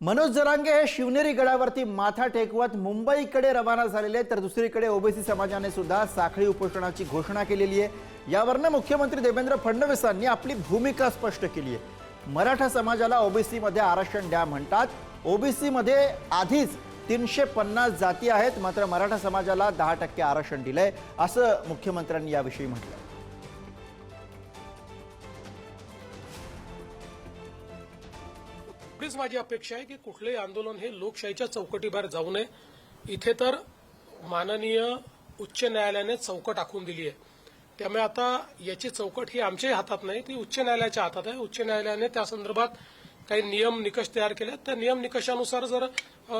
मनोज जरांगे हे शिवनेरी गडावरती माथा टेकवत मुंबईकडे रवाना झालेले तर दुसरीकडे ओबीसी समाजाने सुद्धा साखळी उपोषणाची घोषणा केलेली आहे. यावरनं मुख्यमंत्री देवेंद्र फडणवीसांनी आपली भूमिका स्पष्ट केली आहे. मराठा समाजाला ओबीसीमध्ये आरक्षण द्या म्हणतात. ओबीसीमध्ये आधीच तीनशे पन्नास जाती आहेत. मात्र मराठा समाजाला दहा टक्के आरक्षण दिलंय असं मुख्यमंत्र्यांनी याविषयी म्हटलं एवढीच माझी अपेक्षा आहे की कुठलंही आंदोलन हे लोकशाहीच्या चौकटीबाहेर जाऊ नये. इथे तर माननीय उच्च न्यायालयाने चौकट आखून दिली आहे. त्यामुळे आता याची चौकट ही आमच्याही हातात नाही ती उच्च न्यायालयाच्या हातात आहे. उच्च न्यायालयाने त्या संदर्भात काही नियम निकष तयार केले त्या नियम निकषानुसार जर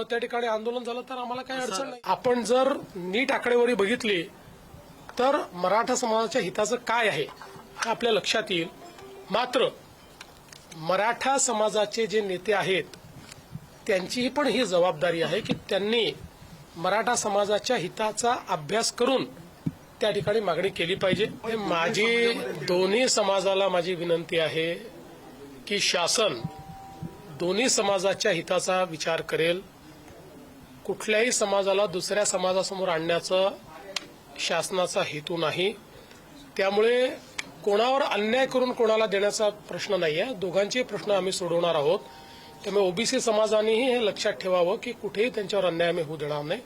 त्या ठिकाणी आंदोलन झालं तर आम्हाला काही अडचण नाही. आपण जर नीट आकडेवारी बघितली तर मराठा समाजाच्या हिताचं काय आहे हे आपल्या लक्षात येईल. मात्र मराठा समाजाचे जे नेते आहेत त्यांचीही पण ही जबाबदारी आहे की त्यांनी मराठा समाजाच्या हिताचा अभ्यास करून त्या ठिकाणी मागणी केली पाहिजे. माझी दोन्ही समाजाला माझी विनंती आहे की शासन दोन्ही समाजाच्या हिताचा विचार करेल. कुठल्याही समाजाला दुसऱ्या समाजासमोर आणण्याचा शासनाचा हेतू नाही. त्यामुळे कोणावर अन्याय करून कोणाला देण्याचा प्रश्न नाही आहे दोघांचे प्रश्न आम्ही सोडवणार आहोत. त्यामुळे ओबीसी समाजानेही हे लक्षात ठेवावं की कुठेही त्यांच्यावर अन्याय आम्ही होऊ देणार नाही.